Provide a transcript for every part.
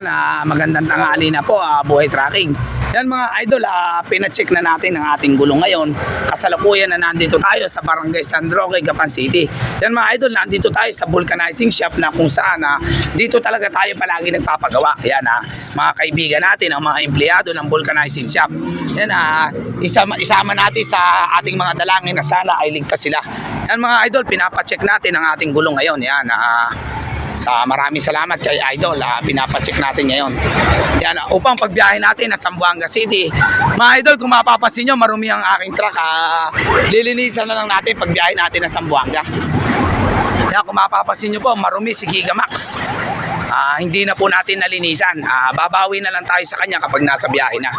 na magandang tanghali na po, ah, buhay tracking. Yan mga idol, uh, pinacheck na natin ang ating gulong ngayon. Kasalukuyan na nandito tayo sa Barangay San Roque, Gapan City. Yan mga idol, nandito tayo sa vulcanizing shop na kung saan ah, dito talaga tayo palagi nagpapagawa. Yan ah, mga kaibigan natin, ang mga empleyado ng vulcanizing shop. Yan ah, isama, isama natin sa ating mga dalangin na sana ay ligtas sila. Yan mga idol, pinapacheck natin ang ating gulong ngayon. Yan ah, sa maraming salamat kay Idol, ah, pinapacheck natin ngayon. Yan, ah, upang pagbiyahe natin na Zamboanga City. Mga Idol, kung mapapansin nyo, marumi ang aking truck. ah, lilinisan na lang natin pagbiyahe natin na Zamboanga. Yan, kung mapapansin nyo po, marumi si Giga Max. Ah, hindi na po natin nalinisan. Ah, babawi na lang tayo sa kanya kapag nasa biyahe na.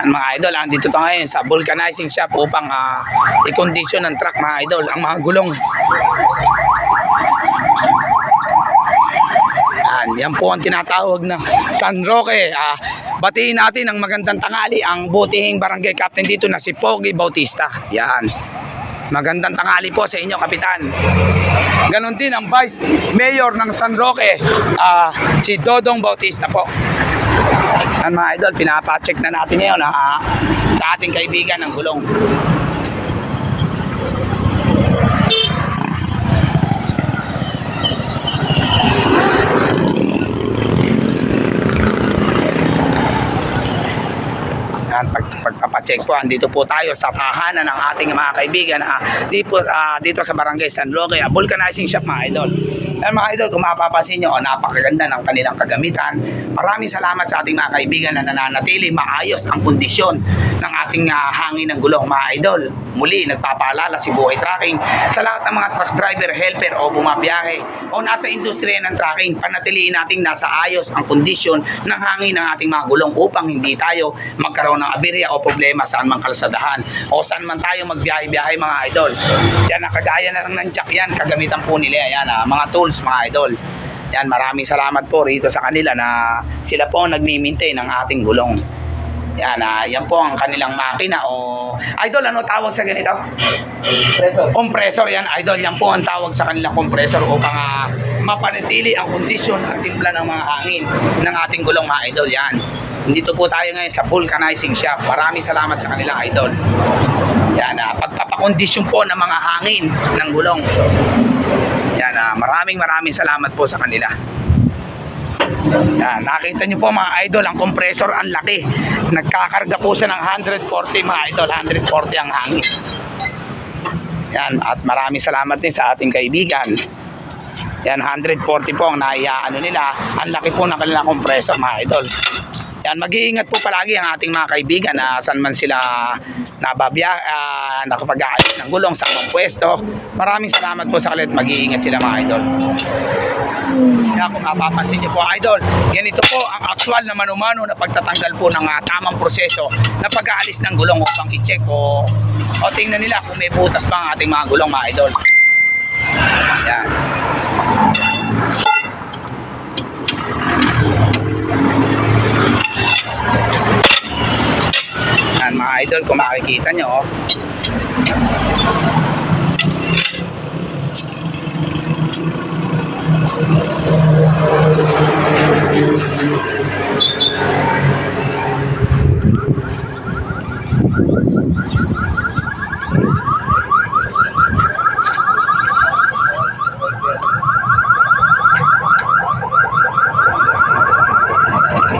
Yan, mga idol, andito tayo ngayon sa vulcanizing shop upang ah, i-condition ng truck mga idol, ang mga gulong. Yan, yan po ang tinatawag na San Roque. Ah, batiin natin ang magandang tangali ang butihing barangay captain dito na si Pogi Bautista. Yan. Magandang tangali po sa inyo, Kapitan. Ganon din ang Vice Mayor ng San Roque, ah, si Dodong Bautista po. Yan mga idol, pinapacheck na natin ngayon ah, sa ating kaibigan ng gulong. Yan, pag, pagpapacheck po, andito po tayo sa tahanan ng ating mga kaibigan ha, dito, ah, dito sa Barangay San Roque, vulcanizing shop mga idol. Yan mga idol, kung mapapansin nyo, oh, napakaganda ng kanilang kagamitan. Maraming salamat sa ating mga kaibigan na nananatili maayos ang kondisyon ng ating ah, hangin ng gulong mga idol. Muli, nagpapaalala si Buhay Tracking sa lahat ng mga truck driver, helper o bumabiyahe o nasa industriya ng tracking, panatiliin nating nasa ayos ang kondisyon ng hangin ng ating mga gulong upang hindi tayo magkaroon ng aberya o problema saan man kalsadahan o saan man tayo magbiyahe-biyahe mga idol. Yan, nakagaya na lang ng jack yan, kagamitan po nila yan, ah, mga tools mga idol. Yan, maraming salamat po rito sa kanila na sila po nagmi-maintain ng ating gulong. Yan, ah, yan po ang kanilang makina o idol ano tawag sa ganito? Compressor yan, idol. Yan po ang tawag sa kanilang compressor upang ah, mapanatili ang kondisyon at timpla ng mga hangin ng ating gulong mga idol. Yan. Dito po tayo ngayon sa vulcanizing shop. Maraming salamat sa kanilang idol. Yan, ah, pagpapakondisyon po ng mga hangin ng gulong. Yan, ah, maraming maraming salamat po sa kanila. Yan, nakita niyo po mga idol, ang compressor ang laki. Nagkakarga po siya ng 140 mga idol, 140 ang hangin. Yan, at maraming salamat din sa ating kaibigan. Yan, 140 po ang naiyaano nila. Ang laki po ng kanilang compressor mga idol. Yan, mag-iingat po palagi ang ating mga kaibigan na saan man sila nababya, uh, nakapag-aalis ng gulong sa mga pwesto. Maraming salamat po sa kanila at mag-iingat sila mga idol. Kaya kung mapapansin niyo po idol, ganito po ang actual na manumano na pagtatanggal po ng ah, tamang proseso na pag-aalis ng gulong upang i-check o, o tingnan nila kung may butas pa ang ating mga gulong mga idol. Yan. Idol, kung makikita nyo,